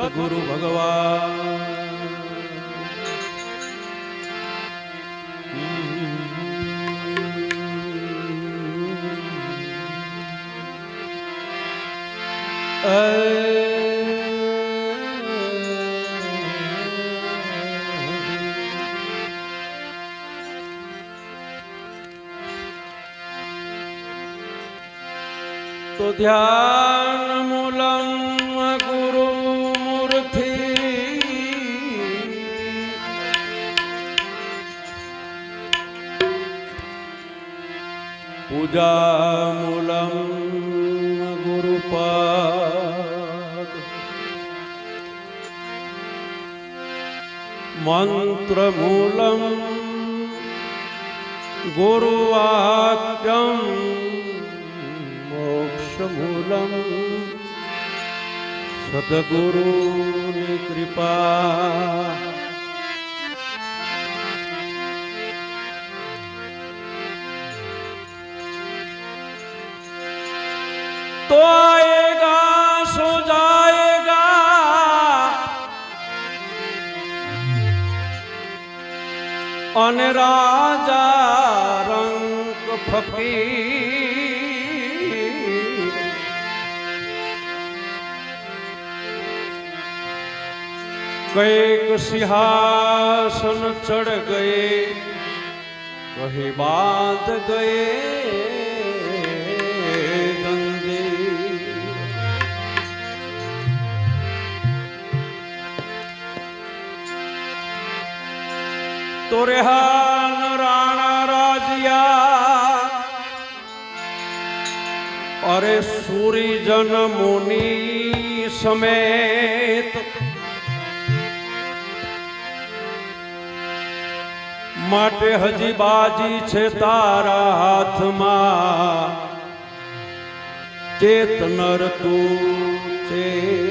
સદગુરુ ભગવાન ધ્યાન પૂજા મૂલમ ગુરુપાદ મંત્ર મૂલમ ગુરુવાક્યમ મોક્ષમૂલમ સદગુરુની કૃપા તો આએગા સો જાએગા અને રાજા રંગ ફકીર. કંઈક સિંહાસન ચढ़ ગયે કહી બાંધ તો રેહાન રાણા રાજિયા. અરે સૂરીજન મુનિ સમેત માટે હજી બાજી છે તારા હાથમાં. ચેત નર તું ચેત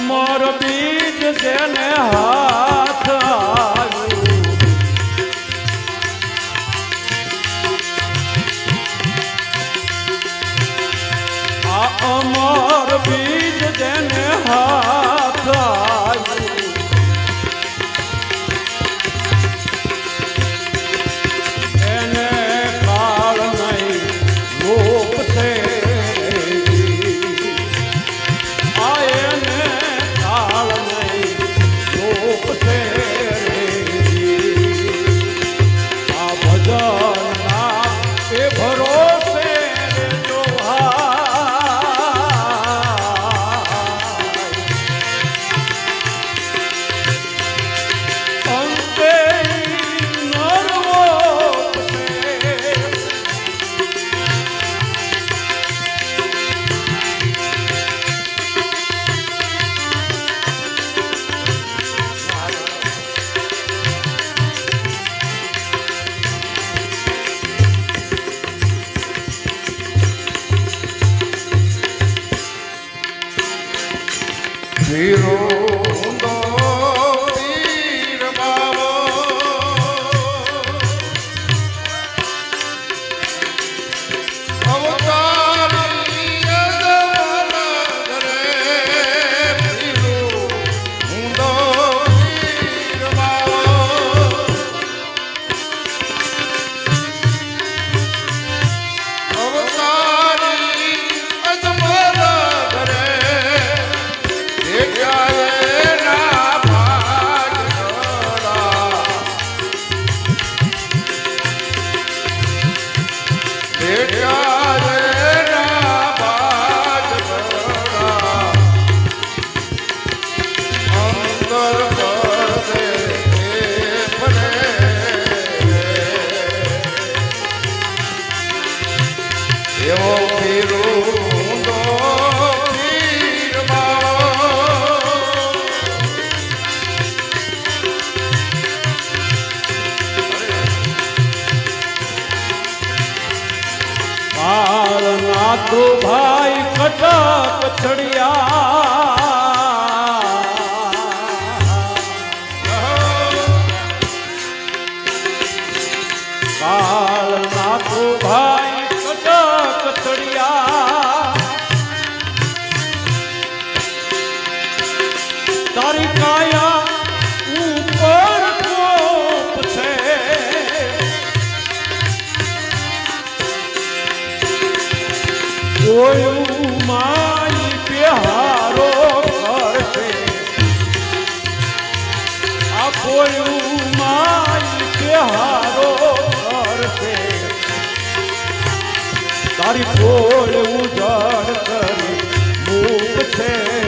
અમર બીજ જેને હાથ આવ્યું तेरो મારી ઢોળ ઉજાણ કરી. મૂક છે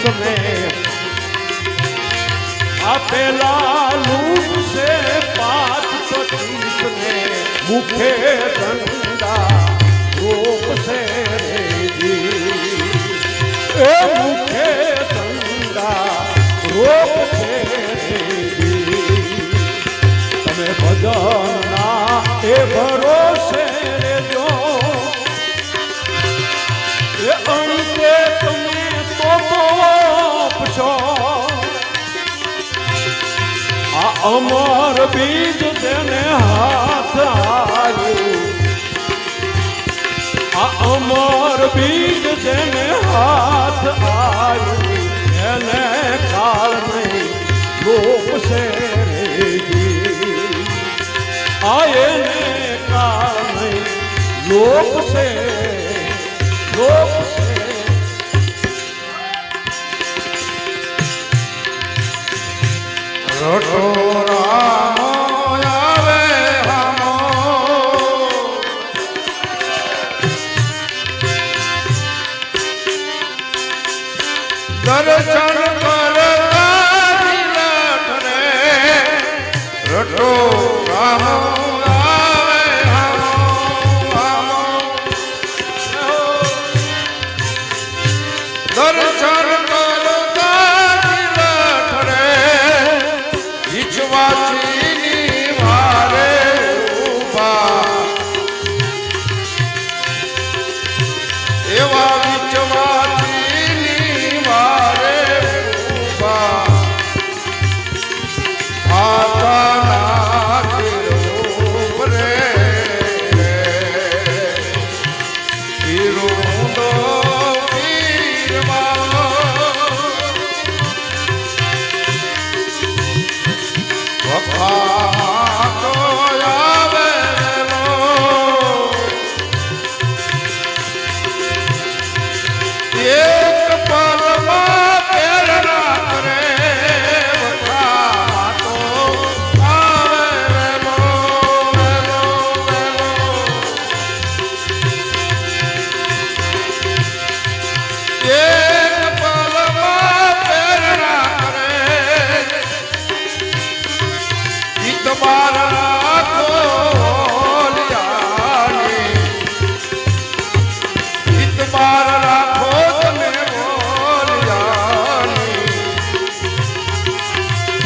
સમે આપેલા લૂપ છે પાથ મુખે ધંધા રોપ છે એ મુખે ધંધા રોપ છે તમે ભજનના એ ભરોસે અમર બીજ તેને હાથ આ અમર બીજ તેને હાથ આવ્યું એને કારણે લોપશે આ એને કારણે લોપશે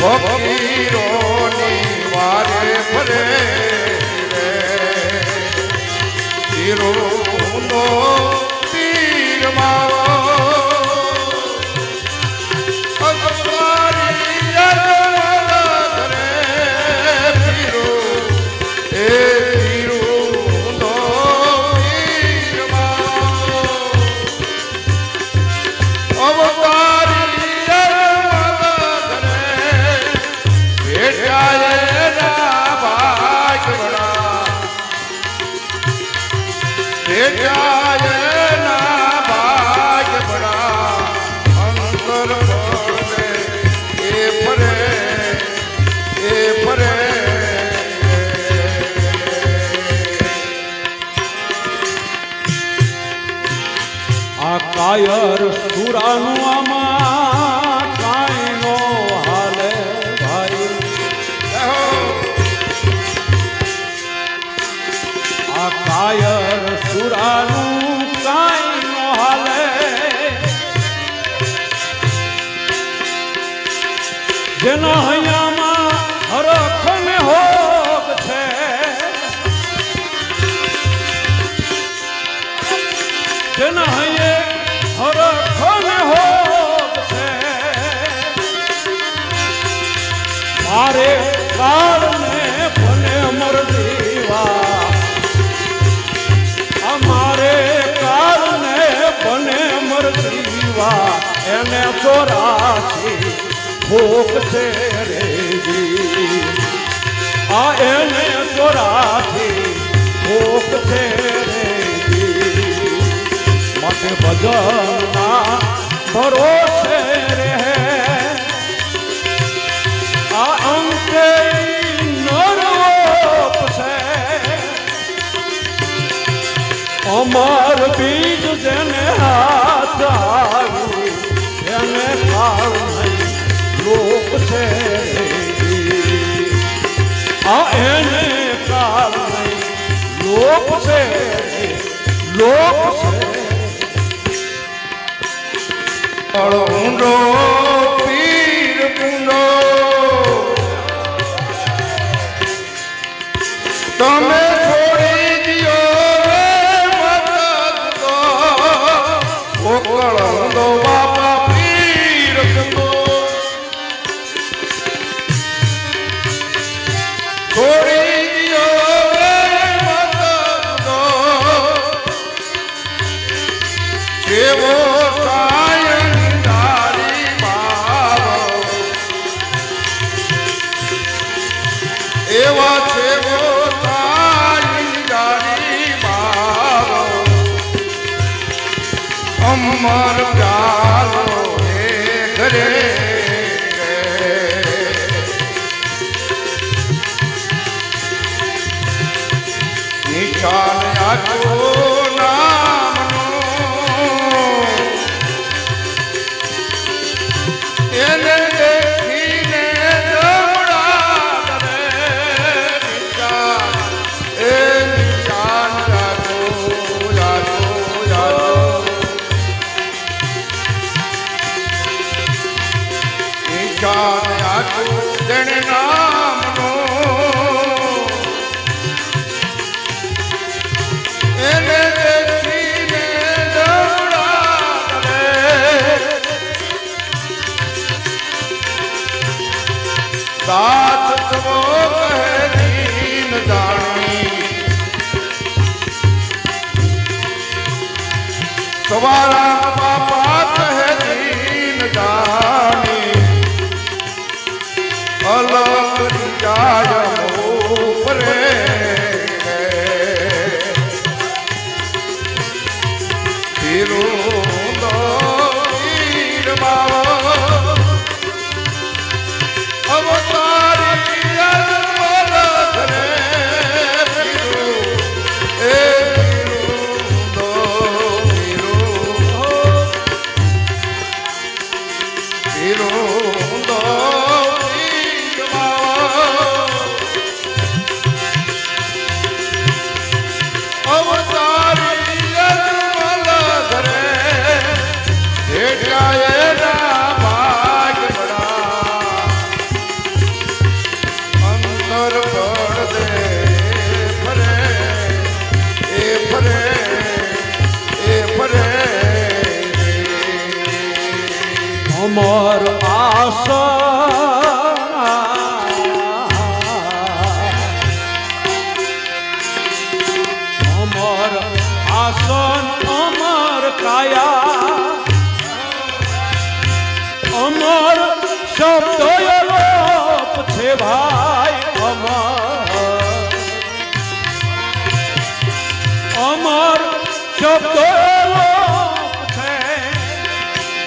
ભક્તિરોની વારે ફરે ધીરો મારે કાળને ભલે મરજીવા. અમારે કાળને ભલે મરજીવા. એને ચોરા ભૂખ છે રેજી. આ એને ચોરાથી ભૂખ છે રેજી. માટે ભજના ભરોસે રે. આ અંકે નરવોપ છે. અમર બીજ જેને હાથ આવ્યું એને ખાવ લોક છે. આ એને કારણે લોક છે. લોક છે. ઊંડો ભાઈ અમર. અમર શબ્દ છે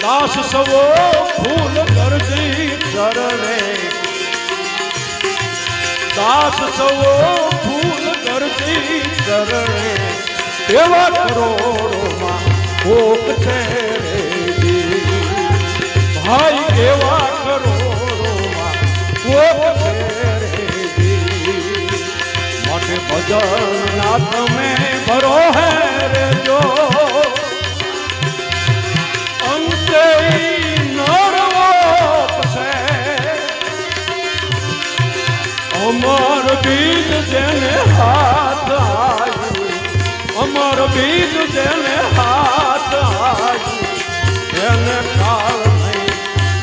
દાસ સવો ફૂલ ગરજી ચરણે દાસ સવો ફૂલ ગરજી ચરણે એવા કરોડોમાં ભોગ છે ભાઈ એવા કરોડોમાં જેને હાથ આવ્યું અમર બીજ જેને હાથ આવ્યું એને કાળ નહીં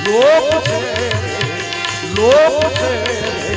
લોક છે લોક છે.